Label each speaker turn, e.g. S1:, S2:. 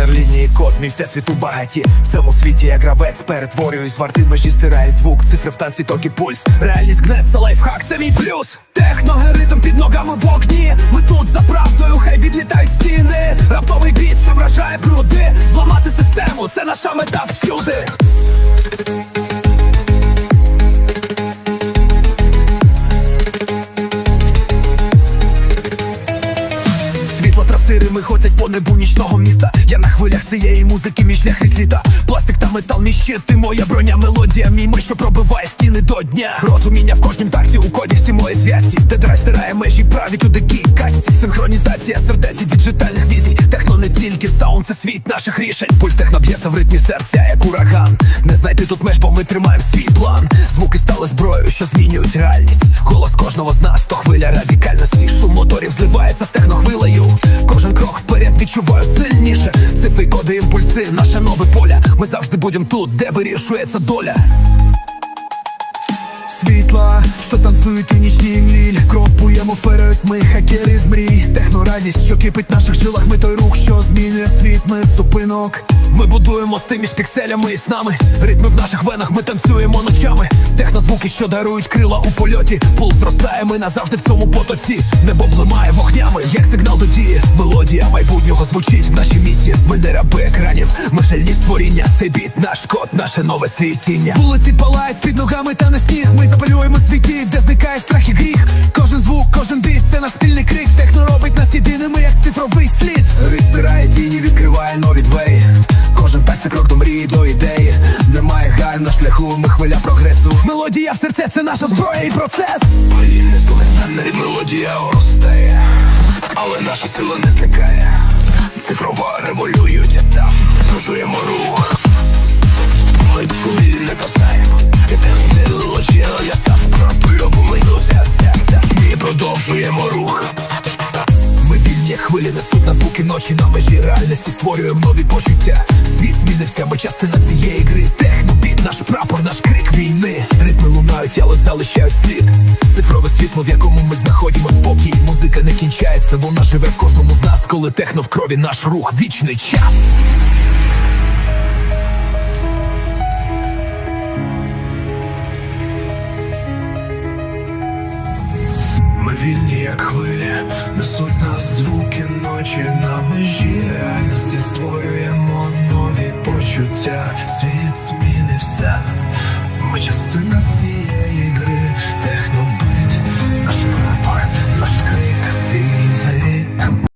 S1: сканер лінії код, мій все світу багаті. В цьому світі я гравець, перетворююсь в арти межі стирає звук, цифри в танці, ток і пульс. Реальність гнеться, лайфхак, це мій плюс. Техногеритм під ногами в огні. Ми тут за правдою, хай відлітають стіни. Раптовий біт, що вражає в груди Зламати систему, це наша мета всюди ми ходять по небу нічного міста. Я на хвилях цієї музики, мій шлях крізь літа. Пластик та метал, мій щит, ти моя броня, мелодія, мій мир, що пробиває стіни до дня. Розуміння в кожнім такті, у коді всі мої зв'язки. Де драйв стирає межі, праві туди касті. Синхронізація сердець і діджитальних візій. Техно не тільки саунд, це світ наших рішень. Пульс техно б'ється в ритмі серця, як ураган. Не знайти тут меж, бо ми тримаємо свій план. Звуки стали зброєю, що змінюють реальність. Голос сильніше. Цифри, коди, імпульси, наше нове поля Ми завжди будем тут, де вирішується доля. Світла, що танцюють у нічній мліль. Кропуємо вперед, ми хакери з мрій. Технорадість, що кипить в наших жилах. Ми той рух, що змінює світ, ми зупинок. Ми будуємо з між пікселями і снами Ритми в наших венах, ми танцюємо ночами. Технозвуки, що дарують крила у польоті. Пул зростає, ми назавжди в цьому потоці. Небо блимає вогнями, як сигнал до дії Мелодія майбутнього звучить в нашій місті Ми раби екранів, ми жальні створіння. Цей біт, наш код, наше нове світіння. Вулиці палають під ногами та не сніг. Ми запалюємо світі, де зникає страх і гріх. Кожен звук, кожен біт, це наш спільний крик. Техно робить нас єдиними, як цифровий слід. Рит стирає тіні, відкриває нові двері. Кожен так це крок до мрії, до ідеї. Немає галь на шляху, ми хвиля прогресу. Мелодія в серце, це наша зброя і процес. Повільне стане мелодія росте Але наша сила не зникає. Цифрова революція став. Продовжуємо рух. Ми повільно не засаємо Мелодія, я став млинуся серця. І продовжуємо рух. Ми вільні хвилі несуть на звуки ночі. На межі реальності створюємо нові почуття. Світ змінився, ми частина цієї гри. Наш прапор, наш крик війни. Ритми лунають, але залишають слід. Цифрове світло, в якому ми знаходимо спокій. Музика не кінчається, вона живе в кожному з нас, коли техно в крові наш рух, вічний час. Ми вільні, як хвилі, несуть нас звуки ночі на межі реальності створюємо нові почуття. Світ ми частина цієї